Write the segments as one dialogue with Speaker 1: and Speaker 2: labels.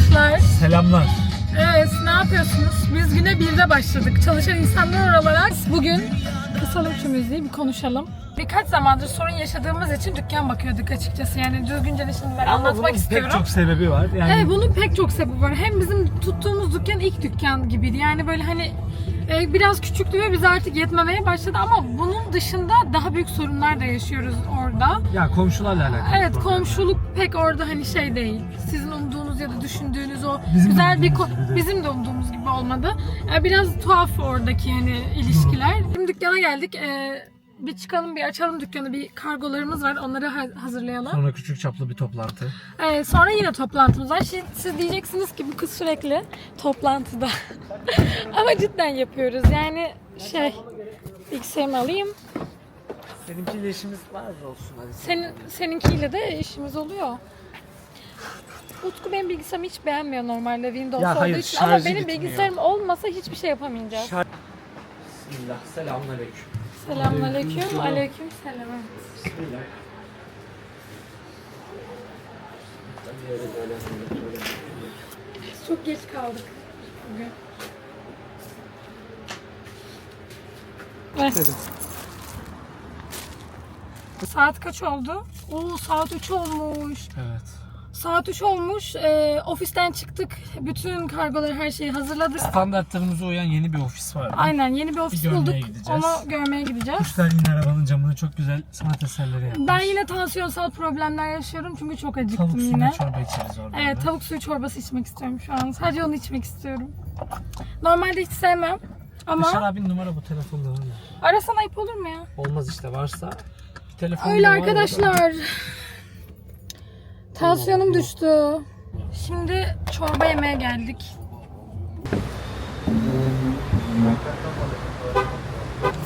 Speaker 1: arkadaşlar.
Speaker 2: Selamlar.
Speaker 1: Evet, ne yapıyorsunuz? Biz güne birde başladık. Çalışan insanlar olarak bugün kısalım şu müziği bir konuşalım. Birkaç zamandır sorun yaşadığımız için dükkan bakıyorduk açıkçası. Yani düzgünce de şimdi ben anlatmak istiyorum.
Speaker 2: Pek çok sebebi var. Yani
Speaker 1: Evet bunun pek çok sebebi var. Hem bizim tuttuğumuz dükkan ilk dükkan gibiydi. Yani böyle hani e, biraz küçüktü ve bize artık yetmemeye başladı ama bunun dışında daha büyük sorunlar da yaşıyoruz orada.
Speaker 2: ya komşularla alakalı.
Speaker 1: Evet
Speaker 2: problem.
Speaker 1: komşuluk pek orada hani şey değil. Sizin umduğunuz ya da düşündüğünüz o
Speaker 2: Bizim
Speaker 1: güzel bir
Speaker 2: umduğumuz
Speaker 1: ko-
Speaker 2: gibi
Speaker 1: bizim de umduğumuz gibi olmadı. Yani biraz tuhaf oradaki hani ilişkiler. Şimdi dükkana geldik. Ee, bir çıkalım bir açalım dükkanı. Bir kargolarımız var. Onları ha- hazırlayalım.
Speaker 2: Sonra küçük çaplı bir toplantı.
Speaker 1: Ee, sonra yine toplantımız var. Şimdi siz diyeceksiniz ki bu kız sürekli toplantıda. Ama cidden yapıyoruz. Yani şey bilgisayarımı alayım.
Speaker 2: Seninkiyle işimiz var olsun hadi.
Speaker 1: Senin, seninkiyle de işimiz oluyor. Utku benim bilgisayarımı hiç beğenmiyor normalde Windows
Speaker 2: Ya
Speaker 1: olduğu
Speaker 2: hayır,
Speaker 1: için ama benim
Speaker 2: gitmiyor.
Speaker 1: bilgisayarım olmasa hiçbir şey yapamayacağız.
Speaker 2: Bismillah. Selamünaleyküm.
Speaker 1: Selamünaleyküm. Aleyküm selam.
Speaker 2: Bismillah.
Speaker 1: Biz çok geç kaldık bugün. Evet.
Speaker 2: Dedim.
Speaker 1: Saat kaç oldu? Oo saat 3 olmuş.
Speaker 2: Evet.
Speaker 1: Saat 3 olmuş. Ee, ofisten çıktık. Bütün kargoları her şeyi hazırladık.
Speaker 2: Standartlarımıza uyan yeni bir ofis var.
Speaker 1: Aynen yeni bir ofis
Speaker 2: Bir
Speaker 1: bulduk.
Speaker 2: gideceğiz.
Speaker 1: Onu görmeye gideceğiz.
Speaker 2: Kuşlar yine arabanın camına çok güzel sanat eserleri yapmış.
Speaker 1: Ben yine tansiyonsal problemler yaşıyorum çünkü çok acıktım
Speaker 2: Tavuk
Speaker 1: yine.
Speaker 2: suyuna çorba içeriz orada.
Speaker 1: Evet tavuk suyu çorbası içmek istiyorum şu an. Sadece onu içmek istiyorum. Normalde hiç sevmem.
Speaker 2: Yaşar
Speaker 1: Ama
Speaker 2: abinin numara bu telefonda var ya.
Speaker 1: arasan ayıp olur mu ya?
Speaker 2: Olmaz işte varsa. Bir telefon
Speaker 1: Öyle arkadaşlar. Tansiyonum düştü. Şimdi çorba yemeye geldik.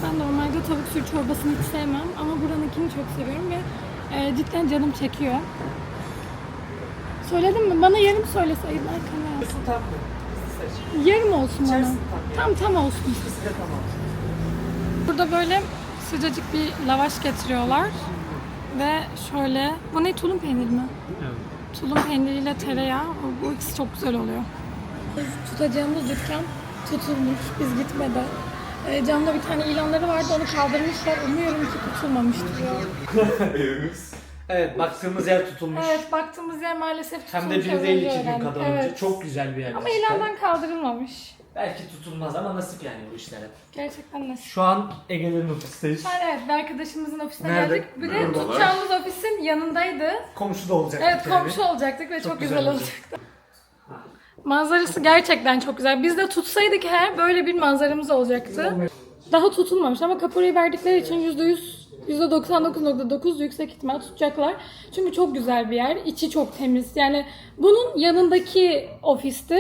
Speaker 1: Ben normalde tavuk suyu çorbasını hiç sevmem ama buranınkini çok seviyorum ve e, cidden canım çekiyor. Söyledim mi? Bana yarım söyleseydin arkana.
Speaker 2: Su tam mı?
Speaker 1: Yarım olsun bana. Tam tam olsun. Burada böyle sıcacık bir lavaş getiriyorlar. Ve şöyle, bu ne tulum peyniri mi?
Speaker 2: Evet.
Speaker 1: Tulum peyniriyle tereyağı, bu, bu ikisi çok güzel oluyor. Tutacağımız dükkan tutulmuş, biz gitmeden. E, camda bir tane ilanları vardı, onu kaldırmışlar. Umuyorum ki tutulmamıştır ya.
Speaker 3: Evet baktığımız yer tutulmuş.
Speaker 1: Evet, baktığımız yer maalesef
Speaker 3: Hem
Speaker 1: tutulmuş.
Speaker 3: de değil
Speaker 1: önce
Speaker 3: iki gün
Speaker 1: öğrendim.
Speaker 3: kadar önce.
Speaker 1: Evet.
Speaker 3: Çok güzel bir yer.
Speaker 1: Ama
Speaker 3: gerçekten.
Speaker 1: ilandan kaldırılmamış.
Speaker 3: Belki tutulmaz ama nasip yani bu işlere.
Speaker 1: Gerçekten nasıl?
Speaker 3: Şu an Ege'lerin ofisteyiz.
Speaker 1: Evet, bir arkadaşımızın ofisine
Speaker 3: Nerede?
Speaker 1: geldik. Bir de tutacağımız ofisin yanındaydı.
Speaker 3: Komşu da olacak.
Speaker 1: Evet komşu olacaktık ve çok, güzel,
Speaker 3: güzel
Speaker 1: olacaktı. Manzarası gerçekten çok güzel. Biz de tutsaydık eğer böyle bir manzaramız olacaktı. Daha tutulmamış ama kaporayı verdikleri için %100 %99.9 yüksek ihtimal tutacaklar. Çünkü çok güzel bir yer. İçi çok temiz. Yani bunun yanındaki ofisti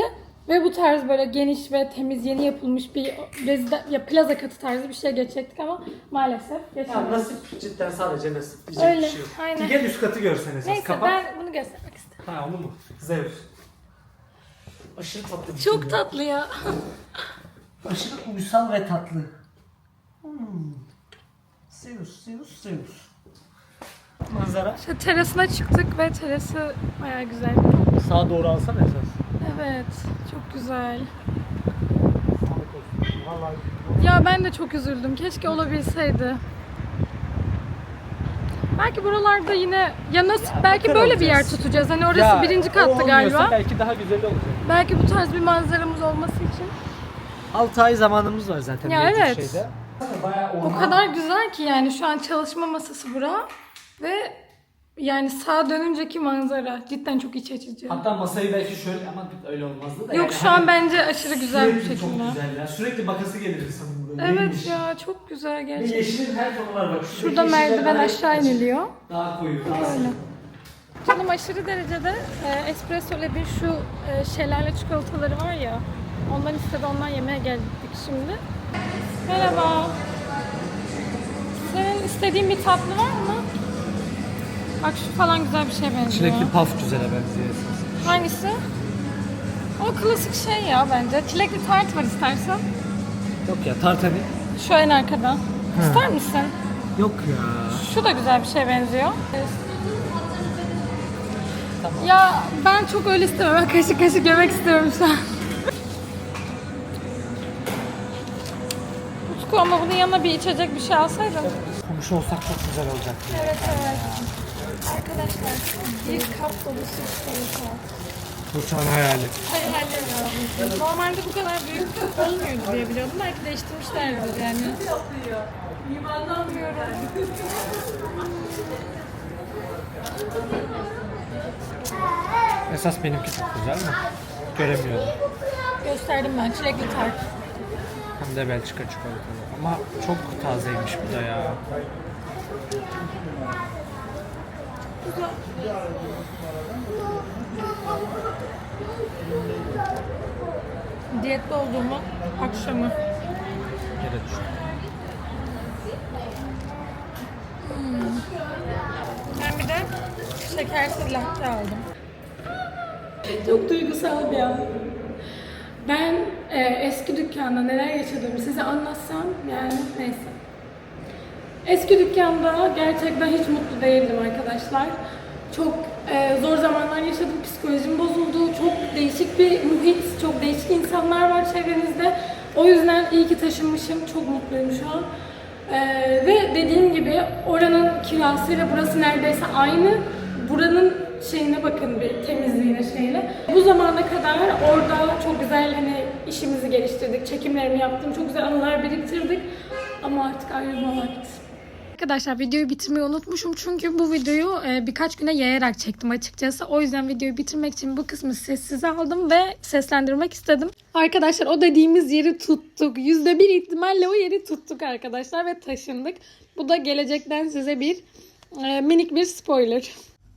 Speaker 1: ve bu tarz böyle geniş ve temiz yeni yapılmış bir reziden, ya plaza katı tarzı bir şey geçecektik ama maalesef
Speaker 3: Ya
Speaker 1: geçemedik.
Speaker 3: nasip cidden sadece nasip. Diyecek
Speaker 1: Öyle,
Speaker 3: bir şey yok.
Speaker 1: aynen.
Speaker 3: Bir gel üst katı görsen esas.
Speaker 1: Neyse
Speaker 3: Kapat.
Speaker 1: ben bunu göstermek istedim.
Speaker 3: Ha onu mu? Zevk. Aşırı tatlı bir
Speaker 1: Çok
Speaker 3: şey.
Speaker 1: tatlı ya.
Speaker 3: Aşırı uysal ve tatlı. Hmm. Zeus, Zeus, Zeus. Manzara.
Speaker 1: İşte terasına çıktık ve terası baya güzel.
Speaker 3: Sağa doğru alsana esas.
Speaker 1: Evet, çok güzel. Ya ben de çok üzüldüm. Keşke olabilseydi. Belki buralarda yine ya nasıl belki
Speaker 3: bakar
Speaker 1: böyle bir yer
Speaker 3: olacağız.
Speaker 1: tutacağız. Hani orası
Speaker 3: Ya,
Speaker 1: birinci
Speaker 3: o olmuyorsa
Speaker 1: galiba.
Speaker 3: Belki daha güzel olacak.
Speaker 1: Belki bu tarz bir manzaramız olması için.
Speaker 3: 6 ay zamanımız var zaten
Speaker 1: Ya
Speaker 3: mevcut
Speaker 1: evet.
Speaker 3: şeyde. Bayağı
Speaker 1: O kadar güzel ki yani şu an çalışma masası bura ve yani sağa dönünceki manzara cidden çok iç açıcı.
Speaker 3: Hatta masayı belki şöyle ama öyle olmazdı da.
Speaker 1: Yok
Speaker 3: yani
Speaker 1: şu an
Speaker 3: hani
Speaker 1: bence aşırı güzel bir
Speaker 3: sürekli
Speaker 1: şekilde.
Speaker 3: Çok güzel ya. Sürekli bakası gelir insanın burada.
Speaker 1: Evet
Speaker 3: Neymiş?
Speaker 1: ya çok güzel
Speaker 3: Ve
Speaker 1: gerçekten.
Speaker 3: yeşilin her tonu var bak. Şuradaki
Speaker 1: Şurada
Speaker 3: yeşiller
Speaker 1: merdiven
Speaker 3: daha
Speaker 1: aşağı iniliyor.
Speaker 3: Daha koyu, daha
Speaker 1: Öyle. Canım aşırı derecede e, espresso ile bir şu e, şelale çikolataları var ya. Ondan istedi ondan yemeye geldik şimdi. Merhaba. Senin istediğin bir tatlı var mı? Bak şu falan güzel bir şey benziyor.
Speaker 3: Çilekli paf güzele benziyor.
Speaker 1: Hangisi? O klasik şey ya bence. Çilekli tart var istersen.
Speaker 3: Yok ya tartani.
Speaker 1: Şu en arkada. İster misin?
Speaker 3: Yok ya.
Speaker 1: Şu da güzel bir şey benziyor. Ya ben çok öyle istemem. Ben kaşık kaşık yemek istiyorum şu an. Utku ama bunun yanına bir içecek bir şey alsaydın.
Speaker 2: Komşu olsak çok güzel olacak.
Speaker 1: Evet evet. Arkadaşlar bir kap dolusu çikolata.
Speaker 2: Uçağın hayali.
Speaker 1: Hayallerim. Normalde bu kadar büyük olmuyordu diye biliyordum. Belki değiştirmişlerdir yani. İnanmıyorum.
Speaker 2: Esas benimki çok güzel mi? Göremiyorum.
Speaker 1: Gösterdim ben çilekli tart.
Speaker 2: Hem de Belçika çikolatalı. Ama çok tazeymiş bu da ya.
Speaker 1: Diyette olduğumu akşamı.
Speaker 2: Yere düştü.
Speaker 1: Ben bir de şekersiz latte aldım. Çok duygusal bir an. Ben e, eski dükkanda neler yaşadığımı size anlatsam yani. Eski dükkanda gerçekten hiç mutlu değildim arkadaşlar. Çok e, zor zamanlar yaşadım, psikolojim bozuldu. Çok değişik bir muhit, çok değişik insanlar var çevrenizde. O yüzden iyi ki taşınmışım, çok mutluyum şu an. E, ve dediğim gibi oranın kirasıyla burası neredeyse aynı. Buranın şeyine bakın bir temizliğine şeyine. Bu zamana kadar orada çok güzel hani işimizi geliştirdik, çekimlerimi yaptım, çok güzel anılar biriktirdik. Ama artık ayrılma vakti. Arkadaşlar videoyu bitirmeyi unutmuşum çünkü bu videoyu e, birkaç güne yayarak çektim açıkçası. O yüzden videoyu bitirmek için bu kısmı sessize aldım ve seslendirmek istedim. Arkadaşlar o dediğimiz yeri tuttuk. %1 ihtimalle o yeri tuttuk arkadaşlar ve taşındık. Bu da gelecekten size bir e, minik bir spoiler.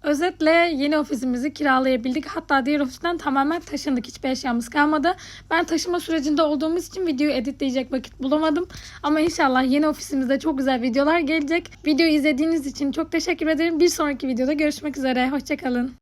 Speaker 1: Özetle yeni ofisimizi kiralayabildik. Hatta diğer ofisten tamamen taşındık. Hiçbir eşyamız kalmadı. Ben taşıma sürecinde olduğumuz için videoyu editleyecek vakit bulamadım. Ama inşallah yeni ofisimizde çok güzel videolar gelecek. Videoyu izlediğiniz için çok teşekkür ederim. Bir sonraki videoda görüşmek üzere. Hoşçakalın.